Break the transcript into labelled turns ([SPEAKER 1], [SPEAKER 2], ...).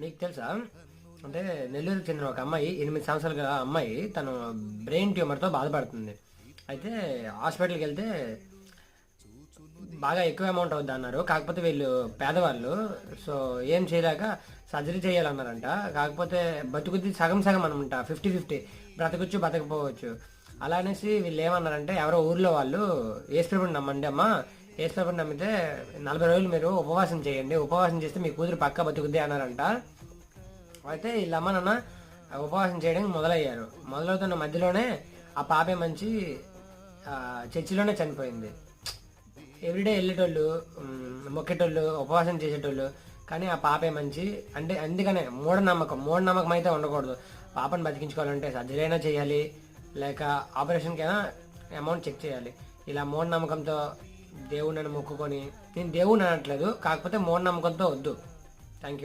[SPEAKER 1] మీకు తెలుసా? అంటే నెల్లూరుకి చెందిన ఒక అమ్మాయి ఎనిమిది సంవత్సరాల అమ్మాయి తను బ్రెయిన్ ట్యూమర్తో బాధపడుతుంది. అయితే హాస్పిటల్కి వెళ్తే బాగా ఎక్కువ అమౌంట్ అవుద్ది అన్నారు. కాకపోతే వీళ్ళు పేదవాళ్ళు సో ఏం చేయలేక సర్జరీ చేయాలన్నారంట. కాకపోతే బతుకుద్ది సగం సగం అనమాట ఫిఫ్టీ ఫిఫ్టీ. బ్రతకొచ్చు బతకపోవచ్చు. అలా అనేసి వీళ్ళు ఏమన్నారంటే ఎవరో ఊర్లో వాళ్ళు ఏసుప్రభుని నమ్మండి అమ్మా వేసినప్పుడు నమ్మితే నలభై రోజులు మీరు ఉపవాసం చేయండి. ఉపవాసం చేస్తే మీ కూతురు పక్క బతుకుద్ది అన్నారంట. అయితే వీళ్ళ అమ్మ నాన్న ఉపవాసం చేయడానికి మొదలయ్యారు. మొదలవుతున్న మధ్యలోనే ఆ పాపే మంచి చర్చిలోనే చనిపోయింది. ఎవ్రీడే వెళ్ళేటోళ్ళు మొక్కేటోళ్ళు ఉపవాసం చేసేటోళ్ళు కానీ ఆ పాపే మంచి అంటే అందుకనే మూఢనమ్మకం మూఢనమ్మకం అయితే ఉండకూడదు. పాపను బతికించుకోవాలంటే సర్జరీ అయినా చేయాలి లేక ఆపరేషన్కైనా అమౌంట్ చెక్ చేయాలి. ఇలా మూఢనమ్మకంతో దేవుడిని మొక్కుకొని నేను దేవుడిని అనట్లేదు కాకపోతే మూఢనమ్మకంతో వద్దు. Thank you